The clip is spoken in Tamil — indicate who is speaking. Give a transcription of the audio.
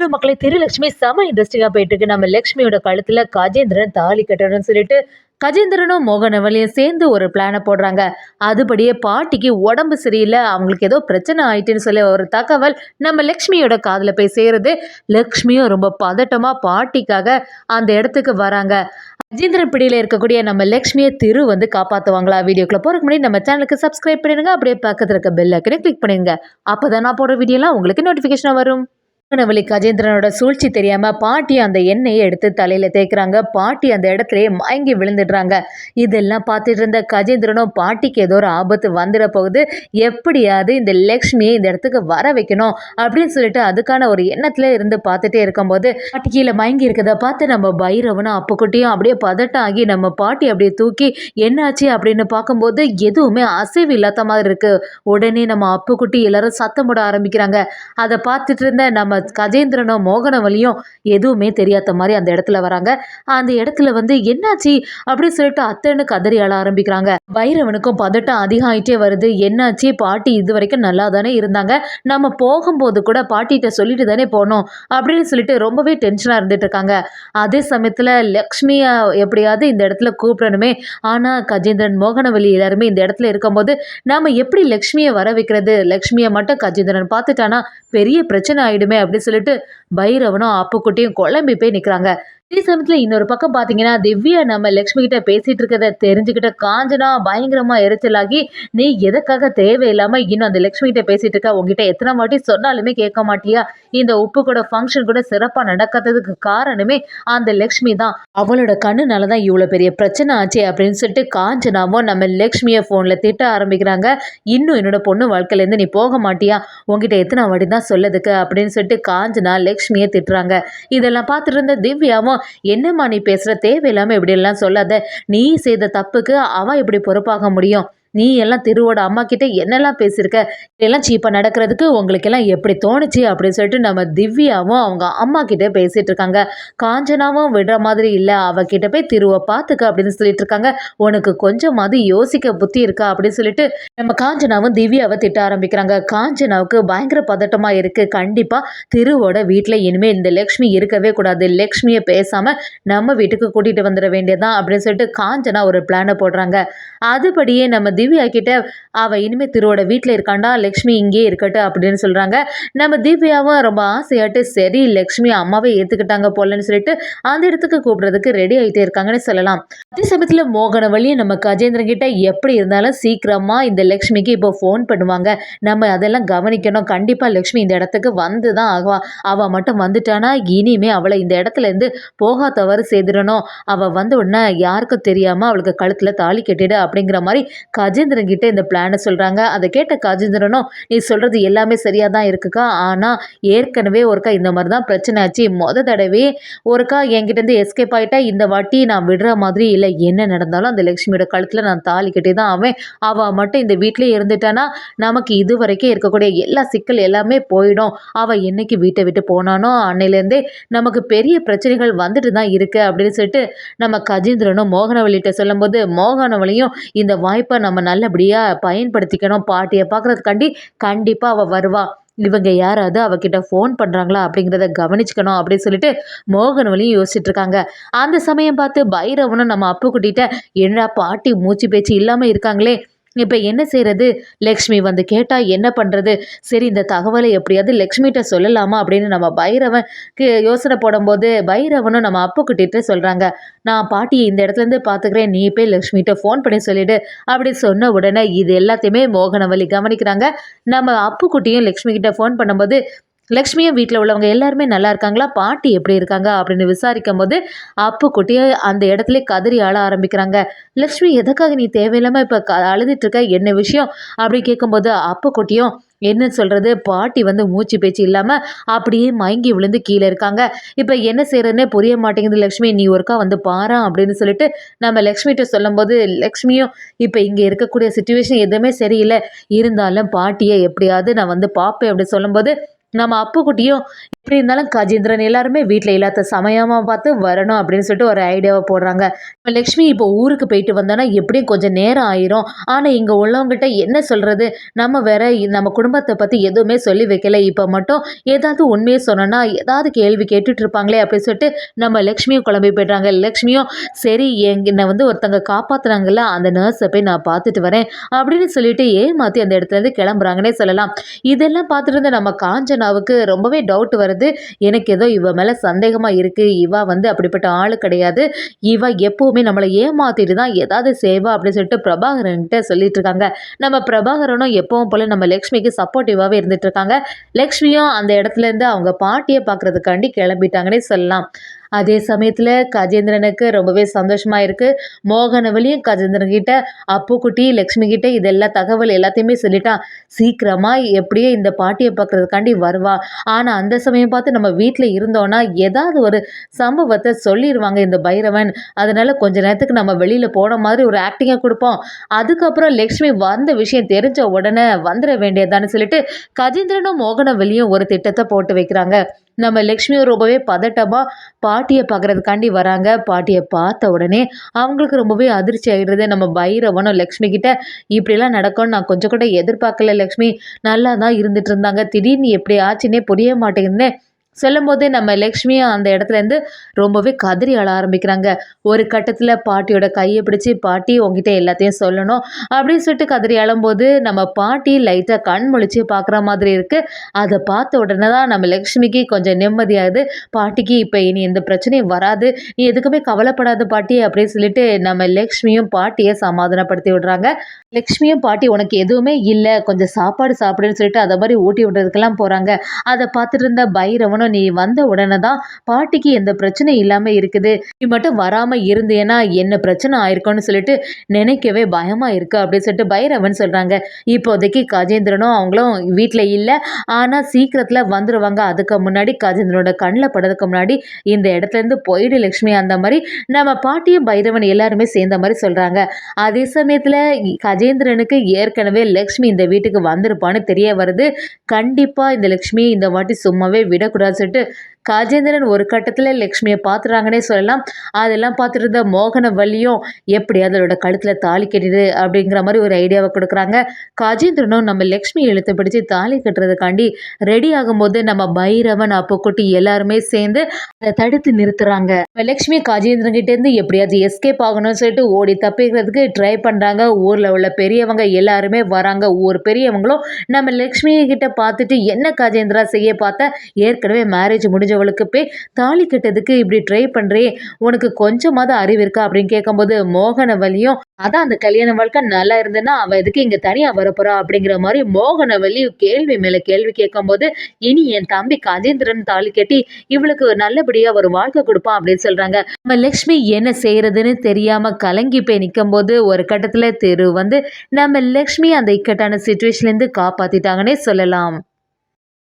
Speaker 1: ஹலோ மக்களே திருலட்சுமி செம இன்ட்ரெஸ்டிங்காக போயிட்டு இருக்கு நம்ம லக்ஷ்மியோட கழுத்தில் கஜேந்திரன் தாலி கட்டணும்னு சொல்லிட்டு கஜேந்திரனும் மோகனவலியும் சேர்ந்து ஒரு பிளானை போடுறாங்க. அதுபடியே பாட்டிக்கு உடம்பு சரியில்லை அவங்களுக்கு ஏதோ பிரச்சனை ஆயிட்டுன்னு சொல்லி ஒரு தகவல் நம்ம லக்ஷ்மியோட காதில் போய் சேருது. லக்ஷ்மியும் ரொம்ப பதட்டமாக பாட்டிக்காக அந்த இடத்துக்கு வராங்க. கஜேந்திரன் பிடியில் இருக்கக்கூடிய நம்ம லக்ஷ்மியை திரு வந்து காப்பாற்றுவாங்களா வீடியோக்குள்ள போகிறதுக்கு முன்னாடி நம்ம சேனலுக்கு சப்ஸ்கிரைப் பண்ணிடுங்க. அப்படியே பக்கத்தில் இருக்க பெல் ஐக்கனை கிளிக் பண்ணிடுங்க. அப்போ தான் நான் போடுற வீடியோலாம் உங்களுக்கு நோட்டிஃபிகேஷன் வரும். திருநெல்வேலி கஜேந்திரனோட சூழ்ச்சி தெரியாம பாட்டி அந்த எண்ணெயை எடுத்து தலையில தேய்க்கிறாங்க. பாட்டி அந்த இடத்துலயே மயங்கி விழுந்துடுறாங்க. இதெல்லாம் பார்த்துட்டு இருந்த கஜேந்திரனும் பாட்டிக்கு ஏதோ ஒரு ஆபத்து வந்துட போகுது. எப்படியாவது இந்த லக்ஷ்மியை இந்த இடத்துக்கு வர வைக்கணும் அப்படின்னு சொல்லிட்டு அதுக்கான ஒரு எண்ணத்துல இருந்து பார்த்துட்டே இருக்கும்போது பாட்டி கீழே மயங்கி இருக்கதை பார்த்து நம்ம பைரவனும் அப்புக்குட்டியும் அப்படியே பதட்டம் ஆகி நம்ம பாட்டி அப்படியே தூக்கி என்னாச்சு? அப்படின்னு பார்க்கும்போது எதுவுமே அசைவு இல்லாத மாதிரி இருக்கு. உடனே நம்ம அப்புக்குட்டி எல்லாரும் சத்தம் போட ஆரம்பிக்கிறாங்க. அதை பார்த்துட்டு இருந்த நம்ம கஜேந்திரனும் மோகனவலியும் எதுவுமே தெரியாத மாதிரி அந்த இடத்துல வராங்க. அந்த இடத்துல வந்து என்னாச்சு அப்படின்னு சொல்லிட்டு அத்தைன்னு கதறி அழ ஆரம்பிக்கிறாங்க. பைரவனுக்கும் பதட்டம் அதிகமாயிட்டே வருது. என்னாச்சு? பாட்டி இது வரைக்கும் நல்லா தானே இருந்தாங்க. நம்ம போகும்போது கூட பாட்டிகிட்ட சொல்லிட்டு தானே போனோம் அப்படின்னு சொல்லிட்டு ரொம்பவே டென்ஷனாக இருந்துட்டு இருக்காங்க. அதே சமயத்தில் லக்ஷ்மியை எப்படியாவது இந்த இடத்துல கூப்பிடணுமே. ஆனால் கஜேந்திரன் மோகனவலி எல்லாருமே இந்த இடத்துல இருக்கும்போது நாம் எப்படி லக்ஷ்மியை வர வைக்கிறது? லக்ஷ்மியை மட்டும் கஜேந்திரன் பார்த்துட்டானா? பெரிய பிரச்சனை ஆயிடுமே அப்படின்னு சொல்லிட்டு பைரவனும் அப்புக்குட்டியும் குழம்பி போய் நிற்கிறாங்க இதே சமயத்தில் இன்னொரு பக்கம் பார்த்தீங்கன்னா திவ்யா நம்ம லக்ஷ்மி கிட்ட பேசிட்டு இருக்கிறத தெரிஞ்சுக்கிட்ட காஞ்சனா பயங்கரமா எரிச்சலாகி நீ எதுக்காக தேவையில்லாம இன்னும் அந்த லக்ஷ்மி கிட்ட பேசிட்டு இருக்க? உங்ககிட்ட எத்தனை வாட்டி சொன்னாலுமே கேட்க மாட்டியா? இந்த உப்பு கூட ஃபங்க்ஷன் கூட சிறப்பாக நடக்காததுக்கு காரணமே அந்த லக்ஷ்மி தான். அவளோட கண்ணுனால தான் இவ்வளோ பெரிய பிரச்சனை ஆச்சு அப்படின்னு சொல்லிட்டு காஞ்சனாவும் நம்ம லக்ஷ்மியை ஃபோனில் திட்ட ஆரம்பிக்கிறாங்க. இன்னும் என்னோட பொண்ணு வாழ்க்கையிலேருந்து நீ போக மாட்டியா? உங்ககிட்ட எத்தனை வாட்டி தான் சொல்லதுக்கு? அப்படின்னு சொல்லிட்டு காஞ்சனா லக்ஷ்மியை திட்டுறாங்க. இதெல்லாம் பார்த்துட்டு இருந்த திவ்யாவும் என்னம்மா நீ பேசுகிற தேவையில்லாமல் இப்படியெல்லாம் சொல்லாத. நீ செய்த தப்புக்கு அவன் எப்படி பொறுப்பாக முடியும்? நீ எல்லாம் திருவோட அம்மா கிட்ட என்னெல்லாம் பேசியிருக்க? இதெல்லாம் சீப்பாக நடக்கிறதுக்கு உங்களுக்கெல்லாம் எப்படி தோணுச்சு அப்படின்னு சொல்லிட்டு நம்ம திவ்யாவும் அவங்க அம்மா கிட்ட பேசிகிட்டு இருக்காங்க. காஞ்சனாவும் விடுற மாதிரி இல்லை. அவகிட்ட போய் திருவை பார்த்துக்க அப்படின்னு சொல்லிட்டு இருக்காங்க. உனக்கு கொஞ்சமாவது யோசிக்க புத்தி இருக்கா அப்படின்னு சொல்லிட்டு நம்ம காஞ்சனாவும் திவ்யாவை திட்ட ஆரம்பிக்கிறாங்க. காஞ்சனாவுக்கு பயங்கர பதட்டமாக இருக்குது கண்டிப்பாக திருவோட வீட்டில் இனிமேல் இந்த லக்ஷ்மி இருக்கவே கூடாது. லக்ஷ்மியை பேசாமல் நம்ம வீட்டுக்கு கூட்டிகிட்டு வந்துட வேண்டியதான் அப்படின்னு சொல்லிட்டு காஞ்சனா ஒரு பிளானை போடுறாங்க. அதுபடியே நம்ம திவ்யா கிட்ட அவள் இனிமேல் திருவோட வீட்டில் இருக்காண்டா? லக்ஷ்மி இங்கே இருக்கட்டும் அப்படின்னு சொல்கிறாங்க நம்ம திவ்யாவும் ரொம்ப ஆசையாட்டு சரி லக்ஷ்மி அம்மாவை ஏற்றுக்கிட்டாங்க போலன்னு சொல்லிட்டு அந்த இடத்துக்கு கூப்பிட்றதுக்கு ரெடி ஆகிட்டே இருக்காங்கன்னு சொல்லலாம். அதே சமயத்தில் மோகனவழி நம்ம கஜேந்திரன் எப்படி இருந்தாலும் சீக்கிரமாக இந்த லக்ஷ்மிக்கு இப்போ ஃபோன் பண்ணுவாங்க. நம்ம அதெல்லாம் கவனிக்கணும். கண்டிப்பாக லக்ஷ்மி இந்த இடத்துக்கு வந்து தான் ஆகுவா. அவள் மட்டும் வந்துட்டானா இனிமே அவளை இந்த இடத்துல இருந்து போகா தவறு செய்திடணும். அவள் வந்த உடனே யாருக்கும் தெரியாமல் அவளுக்கு கழுத்தில் தாலி கட்டிடு அப்படிங்கிற மாதிரி கஜேந்திரன் கிட்டே இந்த பிளானை சொல்கிறாங்க அதை கேட்ட கஜேந்திரனும் நீ சொல்கிறது எல்லாமே சரியாக தான் இருக்குக்கா. ஆனால் ஏற்கனவே ஒருக்கா இந்த மாதிரி தான் பிரச்சனை ஆச்சு. மொத தடவை ஒருக்கா என்கிட்டேருந்து எஸ்கேப் ஆகிட்டா இந்த வாட்டி நான் விடுற மாதிரி இல்லை. என்ன நடந்தாலும் அந்த லக்ஷ்மியோட கழுத்தில் நான் தாலி கட்டி தான் ஆவேன். அவள் மட்டும் இந்த வீட்டிலே இருந்துட்டானா நமக்கு இது வரைக்கும் இருக்கக்கூடிய எல்லா சிக்கல் எல்லாமே போயிடும். அவள் என்னைக்கு வீட்டை விட்டு போனானோ அன்னையிலேருந்தே நமக்கு பெரிய பிரச்சனைகள் வந்துட்டு தான் இருக்குது அப்படின்னு சொல்லிட்டு நம்ம கஜேந்திரனும் மோகனவழிகிட்ட சொல்லும்போது மோகனவழியும் இந்த வாய்ப்பை நம்ம நல்லபடியாக பயன்படுத்திக்கணும். பாட்டியை பார்க்குறதுக்காண்டி கண்டிப்பாக அவள் வருவாள் இவங்க யாராவது அவகிட்ட ஃபோன் பண்ணுறாங்களா அப்படிங்கிறத கவனிச்சுக்கணும் அப்படின்னு சொல்லிட்டு மோகனவழியும் யோசிச்சுட்டு இருக்காங்க. அந்த சமயம் பார்த்து பைரவனும் நம்ம அப்பு கூட்டிகிட்ட என்னடா பாட்டி மூச்சு பேச்சு இல்லாமல் இருக்காங்களே இப்போ என்ன செய்கிறது லக்ஷ்மி வந்து கேட்டால் என்ன பண்ணுறது சரி இந்த தகவலை எப்படியாவது லக்ஷ்மிகிட்ட சொல்லலாமா அப்படின்னு நம்ம பைரவனுக்கு யோசனை போடும்போது பைரவனும் நம்ம அப்புக்கிட்ட சொல்கிறாங்க நான் பாட்டியை இந்த இடத்துலேருந்து பார்த்துக்கிறேன் நீ போய் லக்ஷ்மிகிட்ட ஃபோன் பண்ணி சொல்லிவிடு அப்படி சொன்ன உடனே இது எல்லாத்தையுமே மோகனவலி கவனிக்கிறாங்க. நம்ம அப்புக்குட்டியும் லக்ஷ்மி கிட்ட ஃபோன் பண்ணும்போது லக்ஷ்மியும் வீட்டில் உள்ளவங்க எல்லாருமே நல்லா இருக்காங்களா? பாட்டி எப்படி இருக்காங்க? அப்படின்னு விசாரிக்கும் போது அப்பு குட்டியை அந்த இடத்துல கதறி ஆள ஆரம்பிக்கிறாங்க. லக்ஷ்மி எதுக்காக நீ தேவையில்லாமல் இப்போ க அழுதுட்டு இருக்க? என்ன விஷயம்? அப்படி கேட்கும்போது அப்பு குட்டியும் என்ன சொல்கிறது பாட்டி வந்து மூச்சு பேச்சு இல்லாமல் அப்படியே மயங்கி விழுந்து கீழே இருக்காங்க. இப்போ என்ன செய்கிறதுனே புரிய மாட்டேங்குது. லக்ஷ்மி நீ ஒருக்கா வந்து பாரா அப்படின்னு சொல்லிட்டு நம்ம லக்ஷ்மிகிட்ட சொல்லும்போது லக்ஷ்மியும் இப்போ இங்கே இருக்கக்கூடிய சுச்சுவேஷன் எதுவுமே சரியில்லை. இருந்தாலும் பாட்டியை எப்படியாவது நான் வந்து பார்ப்பேன் அப்படி சொல்லும்போது நம்ம அப்புக்குட்டியும் எப்படி இருந்தாலும் கஜேந்திரன் எல்லாருமே வீட்டில் இல்லாத சமயமாக பார்த்து வரணும் அப்படின்னு சொல்லிட்டு ஒரு ஐடியாவை போடுறாங்க. இப்போ லக்ஷ்மி இப்போ ஊருக்கு போயிட்டு வந்தோன்னா எப்படியும் கொஞ்சம் நேரம் ஆயிரும். ஆனால் இங்கே உள்ளவங்ககிட்ட என்ன சொல்கிறது நம்ம வேற நம்ம குடும்பத்தை பற்றி எதுவுமே சொல்லி வைக்கல. இப்போ மட்டும் ஏதாவது உண்மையை சொன்னோன்னா ஏதாவது கேள்வி கேட்டுட்டு இருப்பாங்களே அப்படின்னு சொல்லிட்டு நம்ம லக்ஷ்மியும் குழம்பி போய்ட்றாங்க. லக்ஷ்மியும் சரி என்னை வந்து ஒருத்தங்க காப்பாற்றுனாங்கல்ல அந்த நர்ஸை போய் நான் பார்த்துட்டு வரேன் அப்படின்னு சொல்லிட்டு ஏமாற்றி அந்த இடத்துலேருந்து கிளம்புறாங்கன்னே சொல்லலாம். இதெல்லாம் பார்த்துட்டு இருந்த நம்ம காஞ்சனாவுக்கு ரொம்பவே டவுட் வருது. எனக்கு ஏதோ இவ மேலே சந்தேகமாக இருக்குது இவா வந்து அப்படிப்பட்ட ஆள் கிடையாது. இவா எப்போவுமே நம்மளை ஏமாத்திட்டு தான் ஏதாவது செய்வா அப்படின்னு சொல்லிட்டு பிரபாகரன்கிட்ட சொல்லிட்டு இருக்காங்க. நம்ம பிரபாகரனும் எப்பவும் போல் நம்ம லக்ஷ்மிக்கு சப்போர்ட்டிவாகவே இருந்துட்டு இருக்காங்க. லக்ஷ்மியும் அந்த இடத்துலேருந்து அவங்க பாட்டியை பார்க்குறதுக்காண்டி கிளம்பிட்டாங்கன்னே சொல்லலாம். அதே சமயத்தில் கஜேந்திரனுக்கு ரொம்பவே சந்தோஷமாக இருக்குது மோகனவலியும் கஜேந்திரன் கிட்ட அப்புக்குட்டி லக்ஷ்மி கிட்ட இதெல்லாம் தகவல் எல்லாத்தையுமே சொல்லிட்டான். சீக்கிரமாக எப்படியே இந்த பாட்டியை பார்க்குறதுக்காண்டி வருவா. ஆனால் அந்த சமயம் பார்த்து நம்ம வீட்டில் இருந்தோன்னா ஏதாவது ஒரு சம்பவத்தை சொல்லிடுவாங்க இந்த பைரவன். அதனால் கொஞ்ச நேரத்துக்கு நம்ம வெளியில் போன மாதிரி ஒரு ஆக்டிங்காக கொடுப்போம். அதுக்கப்புறம் லக்ஷ்மி வந்த விஷயம் தெரிஞ்ச உடனே வந்துட வேண்டியதான்னு சொல்லிட்டு கஜேந்திரனும் மோகனவெளியும் ஒரு திட்டத்தை போட்டு வைக்கிறாங்க. நம்ம லக்ஷ்மியும் ரொம்பவே பதட்டமாக பாட்டியை பார்க்குறதுக்காண்டி வராங்க. பாட்டியை பார்த்த உடனே அவங்களுக்கு ரொம்பவே அதிர்ச்சி ஆகிடுறது நம்ம பைரவனும் லக்ஷ்மி கிட்ட இப்படிலாம் நடக்கும்னு நான் கொஞ்சம் கூட எதிர்பார்க்கல லக்ஷ்மி. நல்லா தான் இருந்துட்டு இருந்தாங்க. திடீர்னு எப்படி ஆச்சுன்னே புரிய மாட்டேங்குதுன்னு சொல்லும்போது நம்ம லக்ஷ்மியும் அந்த இடத்துலேருந்து ரொம்பவே கதறி அழ ஆரம்பிக்கிறாங்க. ஒரு கட்டத்தில் பாட்டியோட கையை பிடிச்சி பாட்டி உங்ககிட்ட எல்லாத்தையும் சொல்லணும் அப்படின்னு சொல்லிட்டு கதறி அழும்போது நம்ம பாட்டி லைட்டாக கண் முழிச்சு பார்க்குற மாதிரி இருக்குது அதை பார்த்த உடனே தான் நம்ம லக்ஷ்மிக்கு கொஞ்சம் நிம்மதியாகுது. பாட்டிக்கு இப்போ இனி எந்த பிரச்சனையும் வராது. நீ எதுக்குமே கவலைப்படாத பாட்டி அப்படின்னு சொல்லிட்டு நம்ம லக்ஷ்மியும் பாட்டியை சமாதானப்படுத்தி விடுறாங்க. லக்ஷ்மியும் பாட்டி உனக்கு எதுவுமே இல்லை. கொஞ்சம் சாப்பாடு சாப்பிடுன்னு சொல்லிட்டு அதை மாதிரி ஊட்டி விடுறதுக்கெல்லாம் போகிறாங்க அதை பார்த்துட்டு இருந்த பைரவனும் நீ வந்த உடனே தான் பாட்டிக்கு எந்த பிரச்சனையும் இல்லாமல் இருக்குது. நீ மட்டும் வராமல் இருந்தேன்னா என்ன பிரச்சனை ஆயிருக்கும்னு சொல்லிட்டு நினைக்கவே பயமாக இருக்குது அப்படின்னு சொல்லிட்டு பைரவன் சொல்கிறாங்க இப்போதைக்கு கஜேந்திரனும் அவங்களும் வீட்டில் இல்லை. ஆனால் சீக்கிரத்தில் வந்துடுவாங்க அதுக்கு முன்னாடி கஜேந்திரனோட கண்ணில் படுறதுக்கு முன்னாடி இந்த இடத்துலேருந்து போயிடு லக்ஷ்மி அந்த மாதிரி நம்ம பாட்டியும் பைரவன் எல்லாருமே சேர்ந்த மாதிரி சொல்கிறாங்க அதே சமயத்தில் கஜேந்திரனுக்கு ஏற்கனவே லக்ஷ்மி இந்த வீட்டுக்கு வந்திருப்பான்னு தெரிய வருது. கண்டிப்பாக இந்த லக்ஷ்மி இந்த வாட்டி சும்மாவே விடக்கூடாது. சொல்லிட்டு கஜேந்திரன் ஒரு கட்டத்தில் லக்ஷ்மியை பார்த்துறாங்கன்னே சொல்லலாம். அதெல்லாம் பார்த்துட்டு இருந்த மோகன வள்ளியும் எப்படி அதோட கழுத்தில் தாலி கட்டிடு அப்படிங்கிற மாதிரி ஒரு ஐடியாவை கொடுக்குறாங்க. கஜேந்திரனும் நம்ம லக்ஷ்மி இழுத்து பிடிச்சி தாலி கட்டுறதுக்காண்டி ரெடி ஆகும்போது நம்ம பைரவன் அப்போக்குட்டி எல்லாருமே சேர்ந்து அதை தடுத்து நிறுத்துறாங்க. லக்ஷ்மி கஜேந்திரன் கிட்டேருந்து எப்படியாவது எஸ்கேப் ஆகணும்னு சொல்லிட்டு ஓடி தப்பிக்கிறதுக்கு ட்ரை பண்ணுறாங்க ஊரில் உள்ள பெரியவங்க எல்லாருமே வராங்க. ஊர் பெரியவங்களும் நம்ம லக்ஷ்மி கிட்ட பார்த்துட்டு என்ன கஜேந்திரா செய்ய பார்த்தா? ஏற்கனவே மேரேஜ் முடிஞ்சு தெரிஞ்சவளுக்கு போய் தாலி கட்டதுக்கு இப்படி ட்ரை பண்ணுறே உனக்கு கொஞ்சமாவது அறிவு இருக்கா அப்படின்னு கேட்கும்போது மோகனவல்லியும் அதான் அந்த கல்யாண வாழ்க்கை நல்லா இருந்ததுன்னா அவள் எதுக்கு இங்கே தனியாக வரப்போறா அப்படிங்கிற மாதிரி மோகனவல்லி கேள்வி மேலே கேள்வி கேட்கும்போது இனி என் தம்பி கஜேந்திரன் தாலி கட்டி இவளுக்கு நல்லபடியாக ஒரு வாழ்க்கை கொடுப்பான் அப்படின்னு சொல்கிறாங்க நம்ம லக்ஷ்மி என்ன செய்யறதுன்னு தெரியாமல் கலங்கி போய் நிற்கும் போது ஒரு கட்டத்தில் தெரு வந்து நம்ம லக்ஷ்மி அந்த இக்கட்டான சுச்சுவேஷன்லேருந்து காப்பாற்றிட்டாங்கன்னே சொல்லலாம்.